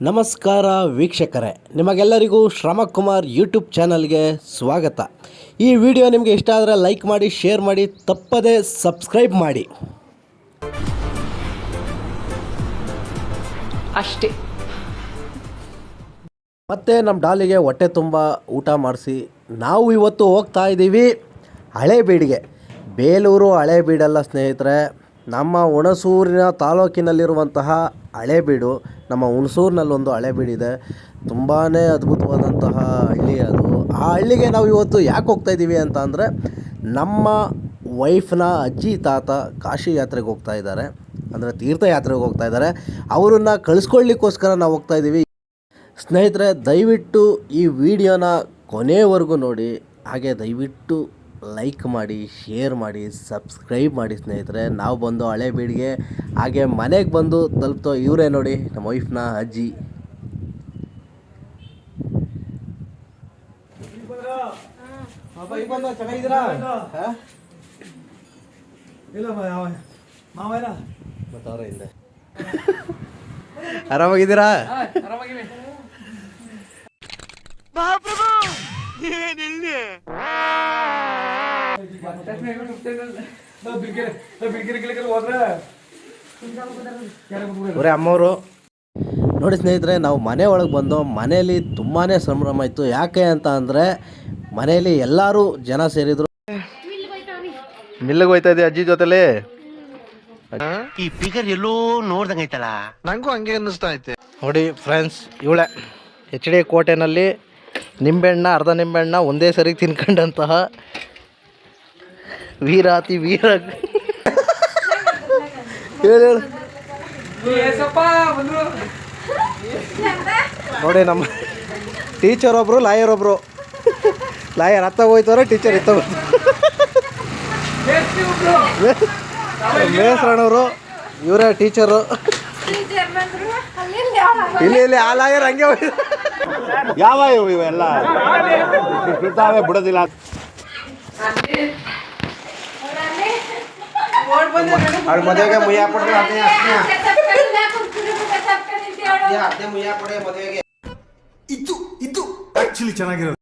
ನಮಸ್ಕಾರ ವೀಕ್ಷಕರೇ ನಿಮಗೆಲ್ಲರಿಗೂ ಶ್ರಮಕುಮಾರ್ ಯೂಟ್ಯೂಬ್ ಚಾನಲ್ಗೆ ಸ್ವಾಗತ. ಈ ವಿಡಿಯೋ ನಿಮಗೆ ಇಷ್ಟ ಆದರೆ ಲೈಕ್ ಮಾಡಿ ಶೇರ್ ಮಾಡಿ ತಪ್ಪದೇ ಸಬ್ಸ್ಕ್ರೈಬ್ ಮಾಡಿ. ಅಷ್ಟೇ. ಮತ್ತೆ ನಮ್ಮ ಡಾಲಿಗೆ ಹೊಟ್ಟೆ ತುಂಬ ಊಟ ಮಾಡಿಸಿ ನಾವು ಇವತ್ತು ಹೋಗ್ತಾ ಇದ್ದೀವಿ ಹಳೇಬೀಡಿಗೆ. ಬೇಲೂರು ಹಳೇಬೀಡಲ್ಲ ಸ್ನೇಹಿತರೆ ನಮ್ಮ ಹುಣಸೂರಿನ ತಾಲೂಕಿನಲ್ಲಿರುವಂತಹ ಹಳೇಬೀಡು, ನಮ್ಮ ಹುಣಸೂರಿನಲ್ಲೊಂದು ಹಳೇಬೀಡಿದೆ. ತುಂಬಾ ಅದ್ಭುತವಾದಂತಹ ಹಳ್ಳಿ ಅದು. ಆ ಹಳ್ಳಿಗೆ ನಾವು ಇವತ್ತು ಯಾಕೆ ಹೋಗ್ತಾ ಇದ್ದೀವಿ ಅಂತ ಅಂದರೆ, ನಮ್ಮ ವೈಫ್ನ ಅಜ್ಜಿ, ತಾತ ಕಾಶಿ ಯಾತ್ರೆಗೆ ಹೋಗ್ತಾ ಇದ್ದಾರೆ. ಅಂದರೆ ತೀರ್ಥಯಾತ್ರೆಗೆ ಹೋಗ್ತಾ ಇದ್ದಾರೆ. ಅವರನ್ನು ಕಳಿಸ್ಕೊಳ್ಳಿಕ್ಕೋಸ್ಕರ ನಾವು ಹೋಗ್ತಾ ಇದ್ದೀವಿ ಸ್ನೇಹಿತರೆ, ದಯವಿಟ್ಟು ಈ ವಿಡಿಯೋನ ಕೊನೆವರೆಗೂ ನೋಡಿ. ಹಾಗೆ ದಯವಿಟ್ಟು ಲೈಕ್ ಮಾಡಿ ಶೇರ್ ಮಾಡಿ ಸಬ್ಸ್ಕ್ರೈಬ್ ಮಾಡಿ ಸ್ನೇಹಿತರೆ. ನಾವು ಬಂದು ಹಳೆ ಬೀಡಿಗೆ ಹಾಗೆ ಮನೆಗೆ ಬಂದು ತಲುಪ್ತೋ ಇವರೇ ನೋಡಿ ನಮ್ಮ ವೈಫ್ನ ಅಜ್ಜಿ. ಆರಾಮಾಗಿದ್ದೀರಾ? ಅವರೇ ಅಮ್ಮವರು. ನೋಡಿ ಸ್ನೇಹಿತರೆ ನಾವು ಮನೆ ಒಳಗೆ ಬಂದು ಮನೆಯಲ್ಲಿ ತುಂಬಾ ಸಂಭ್ರಮ ಇತ್ತು. ಯಾಕೆ ಅಂತ ಅಂದರೆ ಮನೆಯಲ್ಲಿ ಎಲ್ಲರೂ ಜನ ಸೇರಿದ್ರು. ಮಿಲ್ಲಿಗೆ ಹೋಯ್ತಾ ಇದೆ ಅಜ್ಜಿ ಜೊತೆಲಿ? ಈ ಫಿಗರ್ ಎಲ್ಲೋ ನೋಡ್ದಂಗೈತಲ್ಲ ನಂಗೂ ಹಂಗೆ ಅನ್ನಿಸ್ತಾ ಐತೆ. ನೋಡಿ ಫ್ರೆಂಡ್ಸ್ ಇವಳೆ ಎಚ್ ಡಿ ಕೋಟೆನಲ್ಲಿ ನಿಂಬೆಹಣ್ಣ ಅರ್ಧ ನಿಂಬೆಹಣ್ಣ ಒಂದೇ ಸರಿ ತಿನ್ಕೊಂಡಂತಹ ವೀರಾತಿ ವೀರ ನೋಡಿ ನಮ್ಮ ಟೀಚರ್ ಒಬ್ರು ಲಾಯರ್ ಒಬ್ರು. ಲಾಯರ್ ಹತ್ತ ಹೋಯ್ತವ್ರೆ ಟೀಚರ್ ಇತ್ತ ಮೇಸ್ರಣ್ಣವರು, ಇವರೇ ಟೀಚರು ಇಲ್ಲಿ ಇಲ್ಲಿ, ಆ ಲಾಯರ್ ಹಂಗೆ ಯಾವ ಇವೆಲ್ಲ? ಇರ್ತಾವೆ ಬಿಡೋದಿಲ್ಲ. ಅವ್ರ ಮದುವೆಗೆ ಮುಯ್ಯ ಕೊಡ್ತೀವಿ ಅದೇ ಅದೇ ಮುಯ್ಯ ಕೊಡಿ ಮದುವೆಗೆ. ಇದು ಇದು ಆಕ್ಚುಲಿ ಚೆನ್ನಾಗಿರೋದು.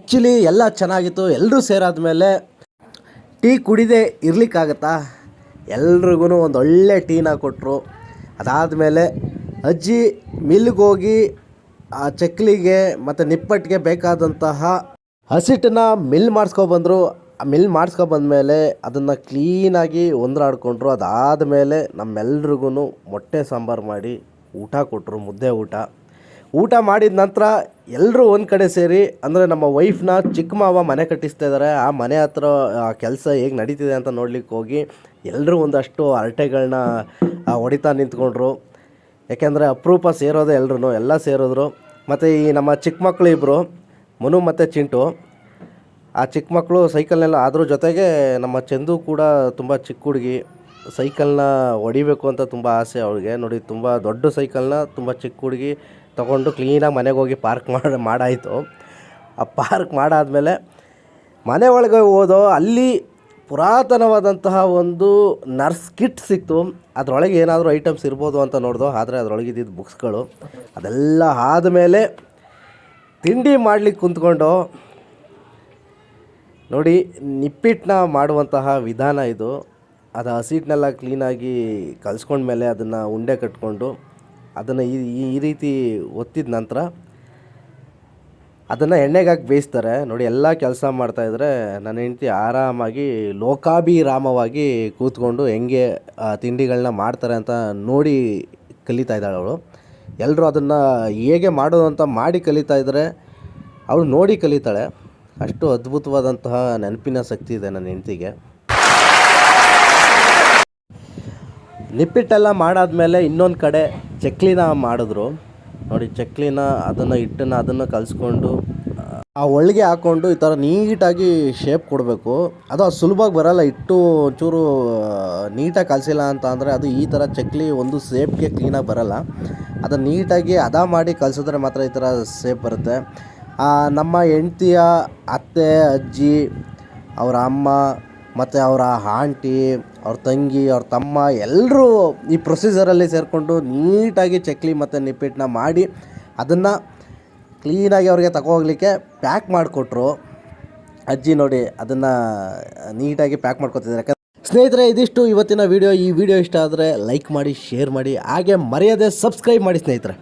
ಆ್ಯಕ್ಚುಲಿ ಎಲ್ಲ ಚೆನ್ನಾಗಿತ್ತು. ಎಲ್ಲರೂ ಸೇರಾದ್ಮೇಲೆ ಟೀ ಕುಡಿದೇ ಇರ್ಲಿಕ್ಕಾಗತ್ತಾ? ಎಲ್ರಿಗೂ ಒಂದು ಒಳ್ಳೆ ಟೀನ ಕೊಟ್ಟರು ಅದಾದಮೇಲೆ ಅಜ್ಜಿ ಮಿಲ್ಗೆ ಹೋಗಿ ಆ ಚಕ್ಲಿಗೆ ಮತ್ತು ನಿಪ್ಪಟ್ಟಿಗೆ ಬೇಕಾದಂತಹ ಹಸಿಟ್ಟನ್ನ ಮಿಲ್ ಮಾಡಿಸ್ಕೊಬಂದರು. ಮಿಲ್ ಮಾಡಿಸ್ಕೊಬಂದ್ಮೇಲೆ ಅದನ್ನು ಕ್ಲೀನಾಗಿ ಅದಾದ ಮೇಲೆ ನಮ್ಮೆಲ್ರಿಗೂ ಮೊಟ್ಟೆ ಸಾಂಬಾರು ಮಾಡಿ ಊಟ ಕೊಟ್ಟರು ಮುದ್ದೆ ಊಟ. ಊಟ ಮಾಡಿದ ನಂತರ ಎಲ್ಲರೂ ಒಂದು ಕಡೆ ಸೇರಿ, ಅಂದರೆ ನಮ್ಮ ವೈಫ್ನ ಚಿಕ್ಕ ಮಾವ ಮನೆ ಕಟ್ಟಿಸ್ತಾ ಇದ್ದಾರೆ ಆ ಮನೆ ಹತ್ರ, ಆ ಕೆಲಸ ಹೇಗೆ ನಡೀತಿದೆ ಅಂತ ನೋಡ್ಲಿಕ್ಕೆ ಹೋಗಿ ಎಲ್ಲರೂ ಒಂದಷ್ಟು ಹರಟೆಗಳನ್ನ ಹೊಡಿತಾ ನಿಂತ್ಕೊಂಡ್ರು. ಯಾಕೆಂದರೆ ಅಪರೂಪ ಸೇರೋದೇ ಎಲ್ಲರೂ ಎಲ್ಲ ಸೇರಿದ್ರು. ಮತ್ತು ಈ ನಮ್ಮ ಚಿಕ್ಕ ಮಕ್ಕಳು ಇಬ್ಬರು ಮನು ಮತ್ತು ಚಿಂಟು ಆ ಚಿಕ್ಕ ಮಕ್ಕಳು ಸೈಕಲ್ನೆಲ್ಲ ಅದ್ರ ಜೊತೆಗೆ ನಮ್ಮ ಚಂದು ಕೂಡ ತುಂಬ ಚಿಕ್ಕ ಹುಡುಗಿ ಸೈಕಲ್ನ ಹೊಡಿಬೇಕು ಅಂತ ತುಂಬ ಆಸೆ ಅವಳಿಗೆ. ನೋಡಿ, ತುಂಬ ದೊಡ್ಡ ಸೈಕಲ್ನ ತುಂಬ ಚಿಕ್ಕ ಹುಡುಗಿ ತೊಗೊಂಡು ಕ್ಲೀನಾಗಿ ಮನೆಗೆ ಹೋಗಿ ಪಾರ್ಕ್ ಮಾಡಿ, ಮಾಡಾಯಿತು. ಆ ಪಾರ್ಕ್ ಮಾಡಾದಮೇಲೆ ಮನೆ ಒಳಗೆ ಹೋದೋ ಅಲ್ಲಿ ಪುರಾತನವಾದಂತಹ ಒಂದು ನರ್ಸ್ ಕಿಟ್ ಸಿಕ್ತು. ಅದರೊಳಗೆ ಏನಾದರೂ ಐಟಮ್ಸ್ ಇರ್ಬೋದು ಅಂತ ನೋಡಿದೋ, ಆದರೆ ಅದರೊಳಗಿದ್ದಿದ್ದು ಬುಕ್ಸ್ಗಳು. ಅದೆಲ್ಲ ಆದಮೇಲೆ ತಿಂಡಿ ಮಾಡ್ಲಿಕ್ಕೆ ಕುಂತ್ಕೊಂಡು ನೋಡಿ ನಿಪ್ಪಿಟ್ಟನ್ನ ಮಾಡುವಂತಹ ವಿಧಾನ ಇದು. ಅದು ಹಸಿಟ್ಟನ್ನೆಲ್ಲ ಕ್ಲೀನಾಗಿ ಕಲಿಸ್ಕೊಂಡ್ಮೇಲೆ ಅದನ್ನು ಉಂಡೆ ಕಟ್ಕೊಂಡು ಅದನ್ನು ಈ, ಈ- ರೀತಿ ಒತ್ತಿದ ನಂತರ ಅದನ್ನು ಎಣ್ಣೆಗೆ ಹಾಕಿ ಬೇಯಿಸ್ತಾರೆ. ನೋಡಿ, ಎಲ್ಲ ಕೆಲಸ ಮಾಡ್ತಾಯಿದ್ರೆ ನನ್ನ ಹೆಂಡತಿ ಆರಾಮಾಗಿ ಲೋಕಾಭಿರಾಮವಾಗಿ ಕೂತ್ಕೊಂಡು ಹೆಂಗೆ ತಿಂಡಿಗಳನ್ನ ಮಾಡ್ತಾರೆ ಅಂತ ನೋಡಿ ಕಲಿತಾ ಇದ್ದಾಳೆ ಅವಳು. ಎಲ್ಲರೂ ಅದನ್ನು ಹೇಗೆ ಮಾಡೋದು ಅಂತ ಮಾಡಿ ಕಲಿತಾ ಇದ್ದರೆ ಅವಳು ನೋಡಿ ಕಲಿತಾಳೆ. ಅಷ್ಟು ಅದ್ಭುತವಾದಂತಹ ನೆನಪಿನ ಶಕ್ತಿ ಇದೆ ನನ್ನ ಹೆಂಡತಿಗೆ. ನಿಪ್ಪಿಟ್ಟೆಲ್ಲ ಮಾಡಾದ್ಮೇಲೆ ಇನ್ನೊಂದು ಕಡೆ ಚಕ್ಲಿನ ಮಾಡಿದ್ರು. ನೋಡಿ, ಚಕ್ಲಿನ ಅದನ್ನು ಹಿಟ್ಟನ್ನು ಅದನ್ನು ಕಲಿಸ್ಕೊಂಡು, ಆ ಒಳಗೆ ಹಾಕ್ಕೊಂಡು ಈ ಥರ ನೀಟಾಗಿ ಶೇಪ್ ಕೊಡಬೇಕು. ಅದು ಅದು ಸುಲಭವಾಗಿ ಬರೋಲ್ಲ, ಹಿಟ್ಟು ಒಂಚೂರು ನೀಟಾಗಿ ಕಲಸಿಲ್ಲ ಅಂತ ಅಂದರೆ ಅದು ಈ ಥರ ಚಕ್ಲಿ ಒಂದು ಸೇಪ್ಗೆ ಕ್ಲೀನಾಗಿ ಬರೋಲ್ಲ. ಅದನ್ನು ನೀಟಾಗಿ ಅದ ಮಾಡಿ ಕಲಿಸಿದ್ರೆ ಮಾತ್ರ ಈ ಥರ ಸೇಪ್ ಬರುತ್ತೆ. ನಮ್ಮ ಹೆಂಡ್ತಿಯ ಅತ್ತೆ, ಅಜ್ಜಿ, ಅವರ ಅಮ್ಮ ಮತ್ತು ಅವರ ಆಂಟಿ, ಅವ್ರ ತಂಗಿ, ಅವ್ರ ತಮ್ಮ ಎಲ್ಲರೂ ಈ ಪ್ರೊಸೀಜರಲ್ಲಿ ಸೇರಿಕೊಂಡು ನೀಟಾಗಿ ಚಕ್ಲಿ ಮತ್ತು ನಿಪ್ಪಿಟ್ಟನ್ನ ಮಾಡಿ ಅದನ್ನು ಕ್ಲೀನಾಗಿ ಅವ್ರಿಗೆ ತಗೋಗ್ಲಿಕ್ಕೆ ಪ್ಯಾಕ್ ಮಾಡಿಕೊಟ್ರು. ಅಜ್ಜಿ ನೋಡಿ ಅದನ್ನು ನೀಟಾಗಿ ಪ್ಯಾಕ್ ಮಾಡ್ಕೊತಿದ್ದಾರೆ. ಯಾಕಂದರೆ ಸ್ನೇಹಿತರೆ, ಇದಿಷ್ಟು ಇವತ್ತಿನ ವಿಡಿಯೋ ಈ ವಿಡಿಯೋ ಇಷ್ಟ ಆದರೆ ಲೈಕ್ ಮಾಡಿ ಶೇರ್ ಮಾಡಿ, ಹಾಗೆ ಮರೆಯದೆ ಸಬ್ಸ್ಕ್ರೈಬ್ ಮಾಡಿ ಸ್ನೇಹಿತರೆ.